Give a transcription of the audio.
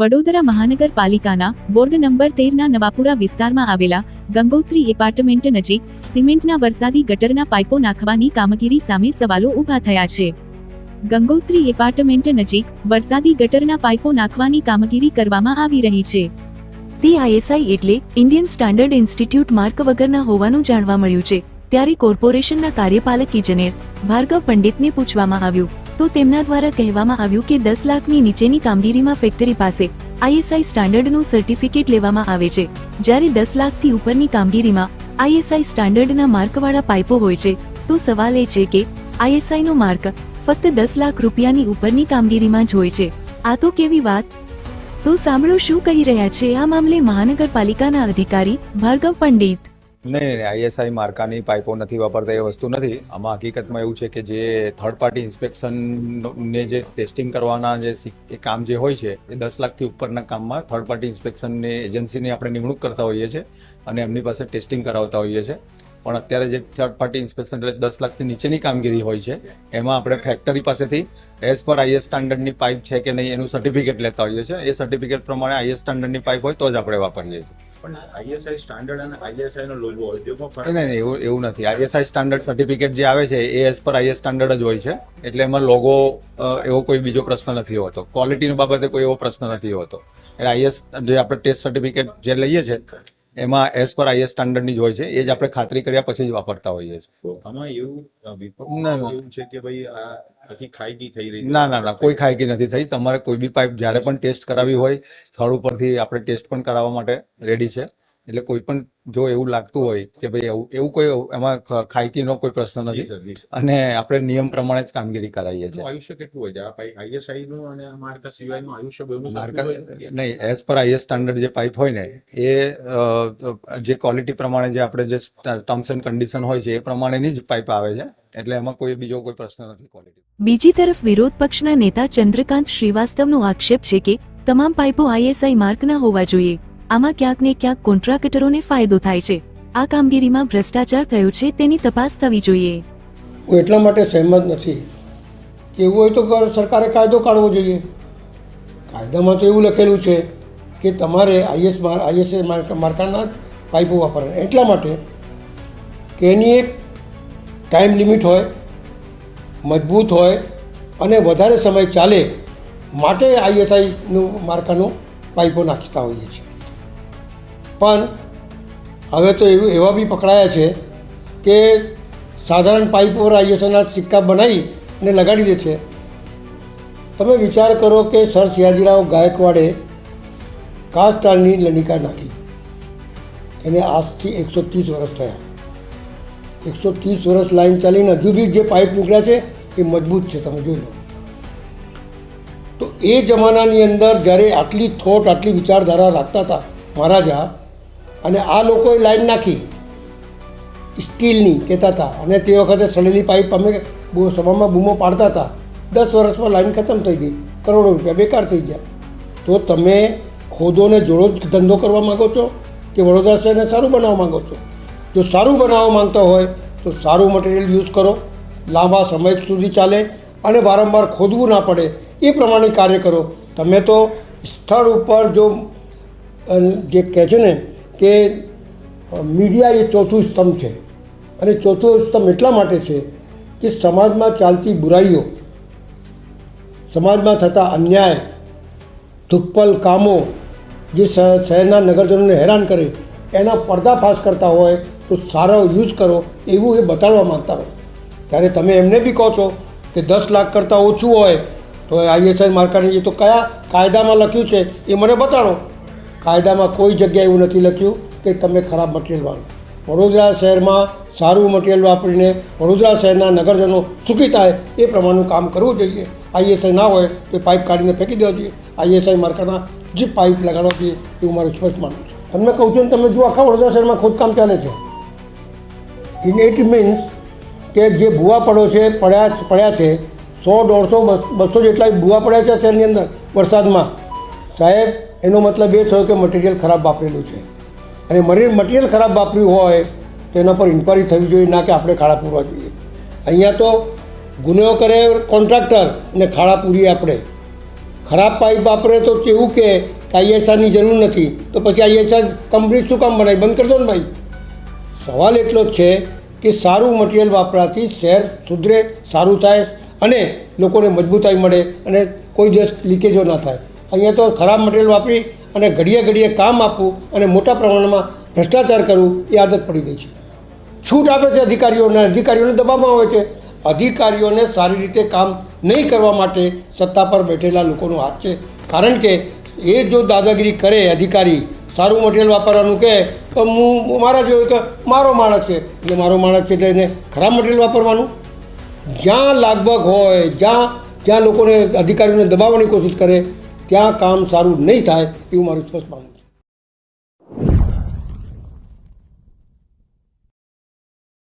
વડોદરા મહાનગરપાલિકાના board number તેરના Navapura વિસ્તારમાં આવેલા ગંગોત્રી એપાર્ટમેન્ટ નજીક સિમેન્ટના વરસાદી ગટરના પાઇપો નાખવાની કામગીરી સામે સવાલો ઊભા થયા છે. ગંગોત્રી એપાર્ટમેન્ટ નજીક વરસાદી ગટરના પાઇપો નાખવાની કામગીરી કરવામાં આવી રહી છે. તે આઈએસઆઈ એટલે ઇન્ડિયન સ્ટાન્ડર્ડ ઇન્સ્ટિટ્યૂટ માર્ક વગરના હોવાનું જાણવા મળ્યું છે. ત્યારે કોર્પોરેશનના કાર્યપાલક ઇજનેર ભાર્ગવ પંડિતને પૂછવામાં આવ્યું, તો તેમના દ્વારા કહેવામાં આવ્યું કે દસ લાખની નીચેની કામગીરીમાં ફેક્ટરી પાસે આઈએસઆઈ સ્ટાન્ડર્ડનું સર્ટિફિકેટ લેવામાં આવે છે, જ્યારે દસ લાખથી ઉપરની કામગીરીમાં આઈએસઆઈ સ્ટાન્ડર્ડના માર્કવાળા પાઇપો હોય છે, તો સવાલ એ છે કે આઈએસઆઈનો માર્ક ફક્ત દસ લાખ રૂપિયાની ઉપરની કામગીરીમાં જ હોય છે. આ તો કેવી વાત? તો સાંભળો શું કહી રહ્યા છે આ મામલે મહાનગરપાલિકાના અધિકારી ભાર્ગવ પંડિત નહીં નહીં આઈએસઆઈ માર્કાની પાઇપો નથી વાપરતા, એ વસ્તુ નથી. આમાં હકીકતમાં એવું છે કે જે થર્ડ પાર્ટી ઇન્સ્પેક્શનને જે ટેસ્ટિંગ કરવાના જે કામ જે હોય છે, એ દસ લાખથી ઉપરના કામમાં થર્ડ પાર્ટી ઇન્સ્પેક્શનની એજન્સીની આપણે નિમણૂક કરતા હોઈએ છીએ અને એમની પાસે ટેસ્ટિંગ કરાવતા હોઈએ છીએ. પણ અત્યારે જે થર્ડ પાર્ટી ઇન્સ્પેક્શન એટલે દસ લાખથી નીચેની કામગીરી હોય છે, એમાં આપણે ફેક્ટરી પાસેથી એઝ પર આઈએસ સ્ટાન્ડર્ડની પાઇપ છે કે નહીં એનું સર્ટિફિકેટ લેતા હોઈએ છીએ. એ સર્ટિફિકેટ પ્રમાણે આઈએસ સ્ટાન્ડર્ડની પાઇપ હોય તો જ આપણે વાપરીએ છીએ. પણ આઈએસઆઈ સ્ટાન્ડર્ડ અને આઈએસઆઈ નો લોગો ઉદ્યોગમાં ફરક નહીં નહીં એવું એવું નથી. આઈએસઆઈ સ્ટાન્ડર્ડ સર્ટિફિકેટ જે આવે છે એ એઝ પર આઈએસ સ્ટાન્ડર્ડ જ હોય છે. એટલે એમાં લોગો એવો કોઈ બીજો પ્રશ્ન નથી હોતો. ક્વોલિટીની બાબતે કોઈ એવો પ્રશ્ન નથી હોતો. એટલે આઈએસ જે આપણે ટેસ્ટ સર્ટિફિકેટ જે લઈએ છીએ એમાં એઝ પર આઈએસ સ્ટાન્ડર્ડની જ હોય છે. એ જ આપણે ખાતરી કર્યા પછી જ વાપરતા હોઈએ છીએ. આમાં એવું. એવું છે કે ભાઈ આ આખી થઈ રહી ના ના ના કોઈ ખાયકી નથી થઈ. તમારે કોઈ બી પાઇપ જ્યારે પણ ટેસ્ટ કરાવી હોય સ્થળ ઉપરથી આપણે ટેસ્ટ પણ કરાવવા માટે રેડી છે. એટલે કોઈ પણ જો એવું લાગતું હોય કે ભાઈ એવું એવું કોઈ એમાં ખ- કોઈ પ્રશ્ન નથી. અને આપણે નિયમ પ્રમાણે જ કામગીરી કરાવીએ છીએ. આયુષ્ય કેટલું હોય છે? આઈએસઆઈ નું અને માર્કા સિવાયનું આયુષ્ય બેનું માર્કા નહીં એઝ પર આઈએસ સ્ટાન્ડર્ડ જે પાઇપ હોય ને એ જે ક્વોલિટી પ્રમાણે જે આપણે જે ટર્મ્સ એન્ડ કન્ડિશન હોય છે એ પ્રમાણેની જ પાઇપ આવે છે. એટલે એમાં કોઈ બીજો કોઈ પ્રશ્ન નથી ક્વોલિટી. બીજી તરફ વિરોધ પક્ષના નેતા ચંદ્રકાંત શ્રીવાસ્તવનો આક્ષેપ છે કે તમામ પાઇપો આઈએસઆઈ માર્કના હોવા જોઈએ. આમાં ક્યાંક ને ક્યાંક કોન્ટ્રાક્ટરોને ફાયદો થાય છે. આ કામગીરીમાં ભ્રષ્ટાચાર થયો છે તેની તપાસ થવી જોઈએ. હું એટલા માટે સહેમત નથી કે એવું હોય તો સરકારે કાયદો કાઢવો જોઈએ. કાયદામાં તો એવું લખેલું છે કે તમારે આઈએસ આઈએસએ માર્કાના પાઇપો વાપરવાના. એટલા માટે કે એની એક ટાઈમ લિમિટ હોય, મજબૂત હોય અને વધારે સમય ચાલે માટે આઈએસઆઈનું માર્કાનો પાઇપો નાખતા હોઈએ છીએ. પણ હવે તો એવું, એવા બી પકડાયા છે કે સાધારણ પાઇપ પર આઈએસઆઈના સિક્કા બનાવી અને લગાડી દે છે. તમે વિચાર કરો કે સર સયાજીરાવ ગાયકવાડે કાસ્ટારની લનિકા નાખી. એને આજથી એકસો ત્રીસ વર્ષ થયા. એકસો ત્રીસ વર્ષ લાઈન ચાલીને હજુ બી જે પાઇપ નીકળ્યા છે એ મજબૂત છે, તમે જોઈ લો. તો એ જમાનાની અંદર જ્યારે આટલી થોટ, આટલી વિચારધારા રાખતા હતા મહારાજા અને આ લોકોએ લાઈન નાખી. સ્ટીલની કહેતા હતા. અને તે વખતે સડેલી પાઇપ અમે સભામાં બૂમો પાડતા હતા. દસ વર્ષમાં લાઈન ખતમ થઈ ગઈ. કરોડો રૂપિયા બેકાર થઈ ગયા. તો તમે ખોદોને જોડો જ ધંધો કરવા માગો છો કે વડોદરા શહેરને સારું બનાવવા માગો છો? જો સારું બનાવવા માંગતો હોય, તો સારું મટીરિયલ યુઝ કરો. લાંબા સમય સુધી ચાલે અને વારંવાર ખોદવું ના પડે. એ પ્રમાણે કાર્ય કરો. તમે તો સ્થળ ઉપર જો જે કહે છે ને કે મીડિયા એ ચોથું સ્તંભ છે. અને ચોથો સ્તંભ એટલા માટે છે કે સમાજમાં ચાલતી બુરાઈઓ, સમાજમાં થતા અન્યાય, ધુપ્પલ કામો જે શહેરના નગરજનોને હેરાન કરે, એના પડદાફાશ કરતા હોય તો સારો યુઝ કરો એવું એ બતાડવા માંગતા હોય. ત્યારે તમે એમને બી કહો છો કે દસ લાખ કરતાં ઓછું હોય તો આઈએસઆઈ માર્કાની એ તો કયા કાયદામાં લખ્યું છે એ મને બતાડો કાયદામાં કોઈ જગ્યાએ એવું નથી લખ્યું કે તમે ખરાબ મટીરિયલ વાળો. વડોદરા શહેરમાં સારું મટીરિયલ વાપરીને વડોદરા શહેરના નગરજનો સુખી થાય એ પ્રમાણનું કામ કરવું જોઈએ. આઈએસઆઈ ના હોય તો પાઇપ કાઢીને ફેંકી દેવા જોઈએ. આઈએસઆઈ માર્કાના જે પાઇપ લગાડવા જોઈએ એવું મારું સ્પષ્ટ માનવું છે. તમને કહું છું તમે જો આખા વડોદરા શહેરમાં ખોદકામ ચાલે છે. ઇન ઇટ મીન્સ કે જે ભૂવા પડો છે, પડ્યા પડ્યા છે, સો દોઢસો બસો જેટલા ભૂવા પડ્યા છે શહેરની અંદર વરસાદમાં. સાહેબ એનો મતલબ એ થયો કે મટીરિયલ ખરાબ વાપરેલું છે. અને મરી મટીરિયલ ખરાબ વાપર્યું હોય તો એના પર ઇન્ક્વાયરી થવી જોઈએ, ના કે આપણે ખાડા પૂરવા જોઈએ. અહીંયા તો ગુનો કરે કોન્ટ્રાક્ટર ને ખાડા પૂરીએ આપણે. ખરાબ પાઇપ વાપરે તો તેવું કે આઈએસઆરની જરૂર નથી, તો પછી આઈએસઆર કંપની શું કામ બનાવી? બંધ કરી દો ને ભાઈ. સવાલ એટલો જ છે કે સારું મટીરિયલ વાપરાથી શહેર સુધરે, સારું થાય અને લોકોને મજબૂતાઈ મળે અને કોઈ દિવસ લીકેજો ના થાય. અહીંયા તો ખરાબ મટીરિયલ વાપરી અને ઘડીએ ઘડીએ કામ આપવું અને મોટા પ્રમાણમાં ભ્રષ્ટાચાર કરવું એ આદત પડી ગઈ છે. છૂટ આપે છે અધિકારીઓને અધિકારીઓને દબાવવામાં આવે છે. અધિકારીઓને સારી રીતે કામ નહીં કરવા માટે સત્તા પર બેઠેલા લોકોનો હાથ છે. કારણ કે એ જો દાદાગીરી કરે અધિકારી, સારું મટીરિયલ વાપરવાનું કહે, તો હું મારા જોયું કે મારો માણસ છે. એટલે મારો માણસ છે એટલે એને ખરાબ મટીરિયલ વાપરવાનું? જ્યાં લાગભગ હોય, જ્યાં જ્યાં લોકોને અધિકારીઓને દબાવવાની કોશિશ કરે ત્યાં કામ સારું નહીં થાય એવું મારું સ્પષ્ટ માનવું